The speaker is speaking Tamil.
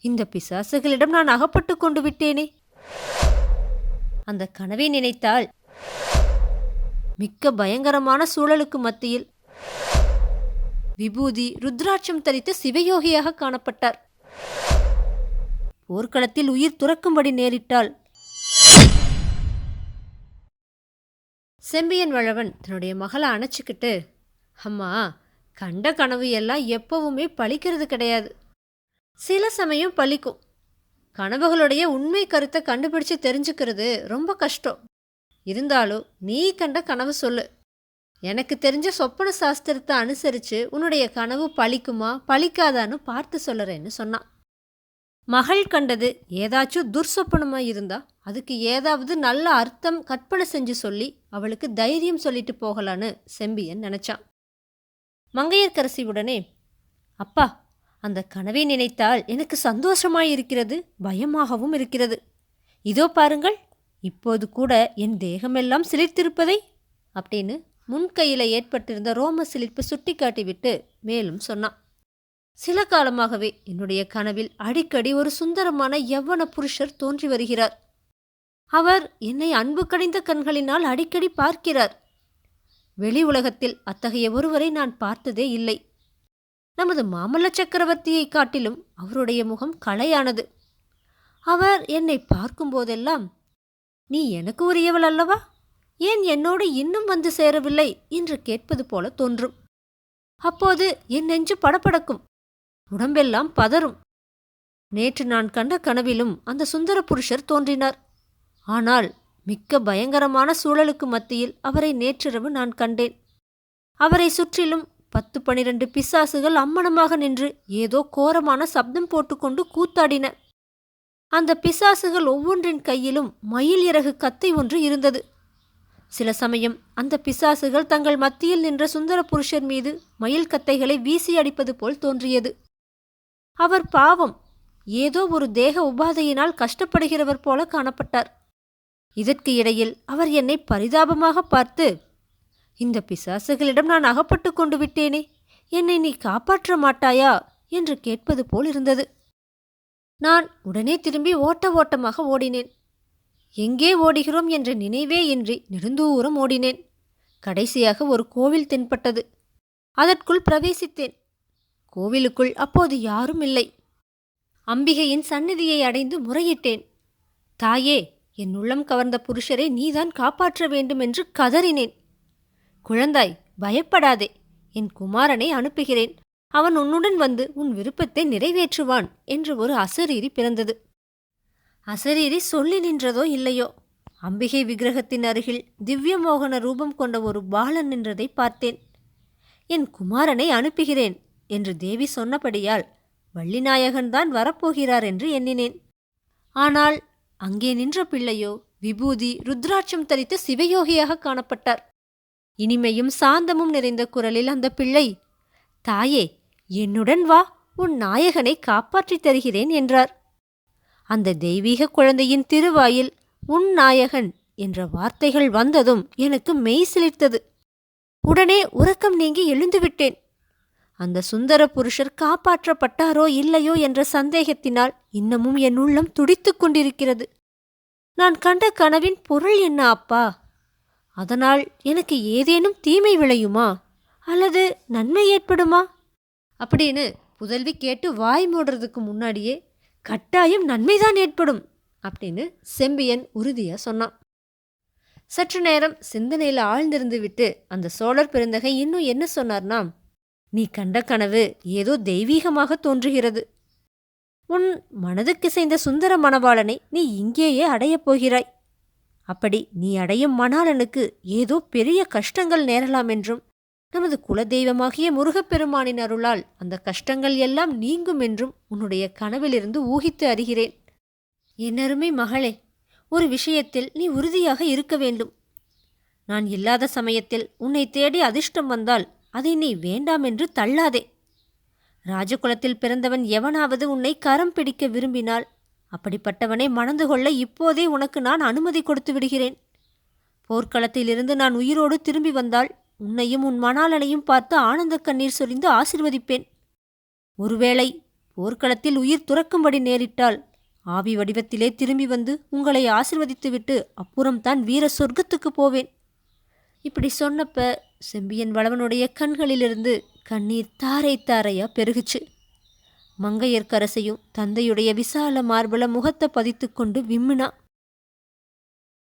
இந்த பிசாசுகளிடம் நான் அகப்பட்டு கொண்டு விட்டேனே. அந்த கனவை நினைத்தால் மிக்க பயங்கரமான சூழலுக்கு மத்தியில் விபூதி ருத்ராட்சம் தரித்து சிவயோகியாக காணப்பட்டார். போர்க்களத்தில் உயிர் துறக்கும்படி நேரிட்டால் செம்பியன் வளவன் தன்னுடைய மகளை அணைச்சிக்கிட்டு அம்மா கண்ட கனவு எல்லாம் எப்பவுமே பழிக்கிறது கிடையாது. சில சமயம் பழிக்கும் கனவுகளுடைய உண்மை கருத்தை கண்டுபிடிச்சு தெரிஞ்சுக்கிறது ரொம்ப கஷ்டம். இருந்தாலும் நீ கண்ட கனவு சொல்லு. எனக்கு தெரிஞ்ச சொப்பன சாஸ்திரத்தை அனுசரித்து உன்னுடைய கனவு பழிக்குமா பழிக்காதான்னு பார்த்து சொல்லுறேன்னு சொன்னான். மகள் கண்டது ஏதாச்சும் துர்சொப்பனமாக இருந்தா அதுக்கு ஏதாவது நல்ல அர்த்தம் கற்பனை செஞ்சு சொல்லி அவளுக்கு தைரியம் சொல்லிட்டு போகலான்னு செம்பியன் நினச்சான். மங்கையர்க்கரசி உடனே அப்பா அந்த கனவை நினைத்தால் எனக்கு சந்தோஷமாயிருக்கிறது பயமாகவும் இருக்கிறது. இதோ பாருங்கள் இப்போது கூட என் தேகமெல்லாம் சிலிர்த்திருப்பதை? அப்படின்னு முன்கையில் ஏற்பட்டிருந்த ரோம சிலிர்ப்பு சுட்டி காட்டிவிட்டு மேலும் சொன்னான். சில காலமாகவே என்னுடைய கனவில் அடிக்கடி ஒரு சுந்தரமான யவ்வன புருஷர் தோன்றி வருகிறார். அவர் என்னை அன்பு கடைந்த கண்களினால் அடிக்கடி பார்க்கிறார். வெளி உலகத்தில் அத்தகைய ஒருவரை நான் பார்த்ததே இல்லை. நமது மாமல்ல சக்கரவர்த்தியை காட்டிலும் அவருடைய முகம் கலையானது அவர் என்னை பார்க்கும்போதெல்லாம் நீ எனக்கு உரியவள் அல்லவா? ஏன் என்னோடு இன்னும் வந்து சேரவில்லை? என்று கேட்பது போல தோன்றும். அப்போது என் நெஞ்சு படபடக்கும். உடம்பெல்லாம் பதறும். நேற்று நான் கண்ட கனவிலும் அந்த சுந்தர புருஷர் தோன்றினார். ஆனால் மிக்க பயங்கரமான சூழலுக்கு மத்தியில் அவரை நேற்றிரவு நான் கண்டேன். அவரை சுற்றிலும் பத்து பனிரெண்டு பிசாசுகள் அம்மனமாக நின்று ஏதோ கோரமான சப்தம் போட்டுக்கொண்டு கூத்தாடின. அந்த பிசாசுகள் ஒவ்வொன்றின் கையிலும் மயில் இறகு கத்தை ஒன்று இருந்தது. சில சமயம் அந்த பிசாசுகள் தங்கள் மத்தியில் நின்ற சுந்தர புருஷர் மீது மயில் கத்தைகளை வீசி அடிப்பது போல் தோன்றியது. அவர் பாவம் ஏதோ ஒரு தேக உபாதையினால் கஷ்டப்படுகிறவர் போல காணப்பட்டார். இதற்கு இடையில் அவர் என்னை பரிதாபமாக பார்த்து இந்த பிசாசுகளிடம் நான் அகப்பட்டு கொண்டு விட்டேனே. என்னை நீ காப்பாற்ற மாட்டாயா? என்று கேட்பது போல் இருந்தது. நான் உடனே திரும்பி ஓட்ட ஓட்டமாக ஓடினேன். எங்கே ஓடுகிறோம் என்ற நினைவே இன்றி நெடுந்தூரம் ஓடினேன். கடைசியாக ஒரு கோவில் தென்பட்டது. அதற்குள் பிரவேசித்தேன். கோவிலுக்குள் அப்போது யாரும் இல்லை. அம்பிகையின் சந்நிதியை அடைந்து முறையிட்டேன். தாயே என் உள்ளம் கவர்ந்த புருஷரை நீதான் காப்பாற்ற வேண்டும் என்று கதறினேன். குழந்தாய் பயப்படாதே. என் குமாரனை அனுப்புகிறேன். அவன் உன்னுடன் வந்து உன் விருப்பத்தை நிறைவேற்றுவான் என்று ஒரு அசரீரி பிறந்தது. அசரீரி சொல்லி நின்றதோ இல்லையோ? அம்பிகை விக்கிரகத்தின் அருகில் திவ்யமோகன ரூபம் கொண்ட ஒரு பாலன் நின்றதை பார்த்தேன். என் குமாரனை அனுப்புகிறேன் என்று தேவி சொன்னபடியால் வள்ளிநாயகன்தான் வரப்போகிறார் என்று எண்ணினேன். ஆனால் அங்கே நின்ற பிள்ளையோ விபூதி ருத்ராட்சம் தரித்த சிவயோகியாக காணப்பட்டார். இனிமையும் சாந்தமும் நிறைந்த குரலில் அந்த பிள்ளை தாயே என்னுடன் வா உன் நாயகனை காப்பாற்றித் தருகிறேன் என்றார். அந்த தெய்வீக குழந்தையின் திருவாயில் உன் நாயகன் என்ற வார்த்தைகள் வந்ததும் எனக்கு மெய் சிலிர்த்தது. உடனே உறக்கம் நீங்கி எழுந்துவிட்டேன் அந்த சுந்தர புருஷர் காப்பாற்றப்பட்டாரோ இல்லையோ என்ற சந்தேகத்தினால் இன்னமும் என் உள்ளம் துடித்துக் கொண்டிருக்கிறது. நான் கண்ட கனவின் பொருள் என்ன அப்பா? அதனால் எனக்கு ஏதேனும் தீமை விளையுமா? அல்லது நன்மை ஏற்படுமா? அப்படின்னு புதல்வி கேட்டு வாய் மூடுறதுக்கு முன்னாடியே கட்டாயம் நன்மைதான் ஏற்படும் அப்படின்னு செம்பியன் உறுதியாக சொன்னான். சற்று நேரம் சிந்தனையில் ஆழ்ந்திருந்து விட்டு அந்த சோழர் பெருந்தகை இன்னும் என்ன சொன்னார்னா நீ கண்ட கனவு ஏதோ தெய்வீகமாக தோன்றுகிறது. உன் மனதுக்கு சேர்ந்த சுந்தர மணவாளனை நீ இங்கேயே அடையப் போகிறாய். அப்படி நீ அடையும் மணாளனுக்கு ஏதோ பெரிய கஷ்டங்கள் நேரலாம் என்றும் நமது குலதெய்வமாகிய முருகப்பெருமானின் அருளால் அந்த கஷ்டங்கள் எல்லாம் நீங்கும் என்றும் உன்னுடைய கனவிலிருந்து ஊகித்து அறிகிறேன். என்னருமை மகளே ஒரு விஷயத்தில் நீ உறுதியாக இருக்க வேண்டும். நான் இல்லாத சமயத்தில் உன்னை தேடி அதிர்ஷ்டம் வந்தால் அதை நீ வேண்டாம் என்று தள்ளாதே. ராஜகுலத்தில் பிறந்தவன் எவனாவது உன்னை கரம் பிடிக்க விரும்பினால் அப்படிப்பட்டவனை மணந்து கொள்ள இப்போதே உனக்கு நான் அனுமதி கொடுத்து விடுகிறேன். போர்க்களத்திலிருந்து நான் உயிரோடு திரும்பி வந்தால் உன்னையும் உன் மணாளனையும் பார்த்து ஆனந்த கண்ணீர் சொரிந்து ஆசிர்வதிப்பேன். ஒருவேளை போர்க்களத்தில் உயிர் துறக்கும்படி நேரிட்டால் ஆவி வடிவத்திலே திரும்பி வந்து உங்களை ஆசிர்வதித்துவிட்டு அப்புறம்தான் வீர சொர்க்கத்துக்கு போவேன். இப்படி சொன்னப்ப செம்பியன் வளவனுடைய கண்களிலிருந்து கண்ணீர் தாரை தாரையா பெருகுச்சு. மங்கையர்க்கரசையும் தந்தையுடைய விசால மார்பல முகத்தை பதித்து கொண்டு விம்மினா